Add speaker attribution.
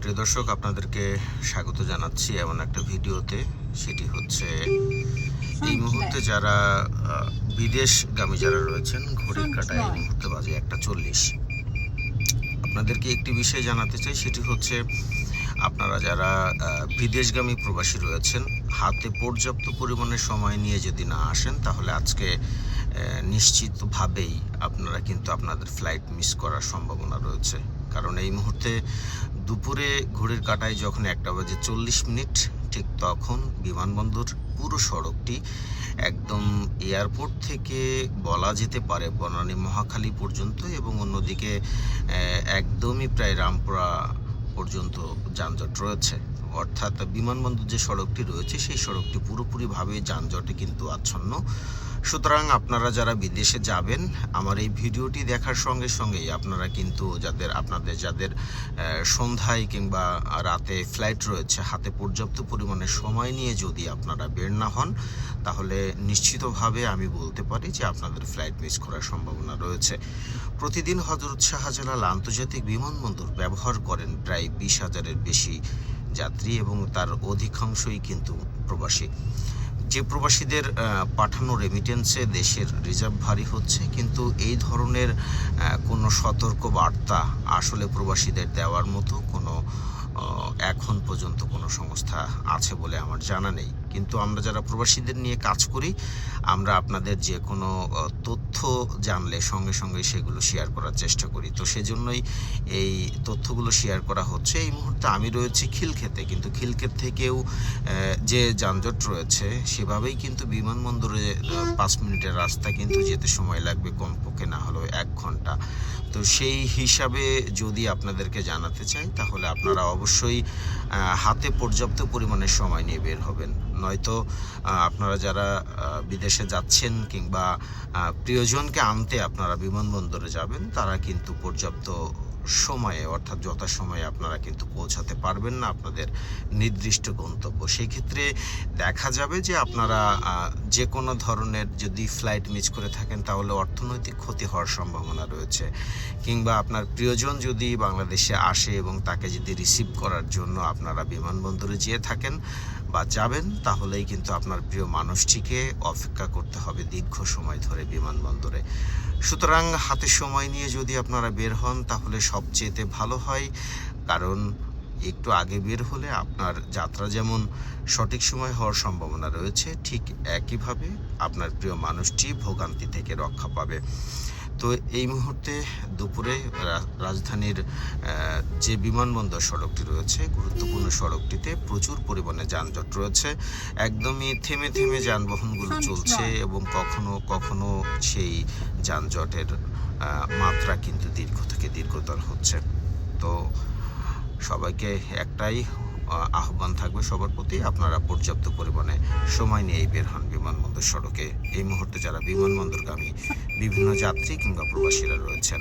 Speaker 1: প্রিয় দর্শক আপনাদেরকে স্বাগত জানাচ্ছি এমন একটা ভিডিওতে। সেটি হচ্ছে এই মুহূর্তে যারা বিদেশগামী যারা রয়েছেন ঘড়ির কাটায় এই মুহূর্তে বাজে একটা চল্লিশ। আপনাদেরকে একটি বিষয় জানাতে চাই সেটি হচ্ছে আপনারা যারা বিদেশগামী প্রবাসী রয়েছেন হাতে পর্যাপ্ত পরিমাণে সময় নিয়ে যদি না আসেন তাহলে আজকে নিশ্চিতভাবেই আপনারা কিন্তু আপনাদের ফ্লাইট মিস করার সম্ভাবনা রয়েছে। কারণ এই মুহূর্তে দুপুরে ঘড়ির কাটায় যখন একটা বাজে চল্লিশ মিনিট, ঠিক তখন বিমানবন্দর পুরো সড়কটি একদম এয়ারপোর্ট থেকে বলা যেতে পারে বনানী মহাখালী পর্যন্ত এবং অন্যদিকে একদমই প্রায় রামপুরা পর্যন্ত যানজট রয়েছে। অর্থাৎ বিমানবন্দর যে সড়কটি রয়েছে, সেই সড়কটি পুরোপুরিভাবে যানজটে কিন্তু আচ্ছন্ন। সুতরাং আপনারা যারা বিদেশে যাবেন, আমার এই ভিডিওটি দেখার সঙ্গে সঙ্গেই আপনারা কিন্তু যাদের, আপনাদের যাদের সন্ধ্যায় কিংবা রাতে ফ্লাইট রয়েছে, হাতে পর্যাপ্ত পরিমাণে সময় নিয়ে যদি আপনারা বের না হন, তাহলে নিশ্চিতভাবে আমি বলতে পারি যে আপনাদের ফ্লাইট মিস করার সম্ভাবনা রয়েছে। প্রতিদিন হজরত শাহজালাল আন্তর্জাতিক বিমানবন্দর ব্যবহার করেন প্রায় বিশ হাজারের বেশি যাত্রী এবং তার অধিকাংশই কিন্তু প্রবাসী। যে প্রবাসীদের পাঠানো রেমিটেন্সে দেশের রিজার্ভ ভারী হচ্ছে, কিন্তু এই ধরনের কোনো সতর্ক বার্তা আসলে প্রবাসীদের দেওয়ার মতো কোনো এখন পর্যন্ত কোনো সংস্থা আছে বলে আমার জানা নেই। কিন্তু আমরা যারা প্রবাসীদের নিয়ে কাজ করি আমরা আপনাদের যে কোনো তথ্য জানলে সঙ্গে সঙ্গে সেগুলো শেয়ার করার চেষ্টা করি। তো সেজন্যই এই তথ্যগুলো শেয়ার করা হচ্ছে। এই মুহূর্তে আমি রয়েছি খিলক্ষেতে, কিন্তু খিলক্ষেত থেকেও যে যানজট রয়েছে, সেভাবেই কিন্তু বিমানবন্দরে পাঁচ মিনিটের রাস্তা কিন্তু যেতে সময় লাগবে কমপক্ষে না হলেও এক ঘণ্টা। তো সেই হিসাবে যদি আপনাদেরকে জানাতে চাই, তাহলে আপনারা অবশ্যই হাতে পর্যাপ্ত পরিমাণে সময় নিয়ে বের হবেন। নয়তো আপনারা যারা বিদেশে যাচ্ছেন কিংবা প্রিয়জনকে আনতে আপনারা বিমানবন্দরে যাবেন, তারা কিন্তু পর্যাপ্ত সময়ে, অর্থাৎ যথাসময়ে আপনারা কিন্তু পৌঁছাতে পারবেন না আপনাদের নির্দিষ্ট গন্তব্য। সেই ক্ষেত্রে দেখা যাবে যে আপনারা যে কোনো ধরনের যদি ফ্লাইট মিস করে থাকেন, তাহলে অর্থনৈতিক ক্ষতি হওয়ার সম্ভাবনা রয়েছে। কিংবা আপনার প্রিয়জন যদি বাংলাদেশে আসে এবং তাকে যদি রিসিভ করার জন্য আপনারা বিমানবন্দরে যেয়ে থাকেন বা যাবেন, তাহলেই কিন্তু আপনার প্রিয় মানুষটিকে অপেক্ষা করতে হবে দীর্ঘ সময় ধরে বিমানবন্দরে। সুতরাং হাতে সময় নিয়ে যদি আপনারা বের হন, তাহলে সবচেয়েতে ভালো হয়, কারণ একটু আগে বের হলে আপনার যাত্রা যেমন সঠিক সময় হওয়ার সম্ভাবনা রয়েছে, ঠিক একইভাবে আপনার প্রিয় মানুষটি ভোগান্তি থেকে রক্ষা পাবে। তো এই মুহূর্তে দুপুরে রাজধানীর যে বিমানবন্দর সড়কটি রয়েছে গুরুত্বপূর্ণ সড়কটিতে প্রচুর পরিমাণে যানজট রয়েছে। একদমই থেমে থেমে যানবাহনগুলো চলছে এবং কখনো কখনো সেই যানজটের মাত্রা কিন্তু দীর্ঘ থেকে দীর্ঘতর হচ্ছে। তো সবাইকে একটাই আহ্বান থাকবে সবার প্রতি। আপনারা পর্যাপ্ত পরিমাণে সময় নিয়ে বের হন বিমানবন্দর সড়কে। এই মুহূর্তে যারা বিমানবন্দরগামী, বিভিন্ন যাত্রী কিংবা প্রবাসীরা রয়েছেন।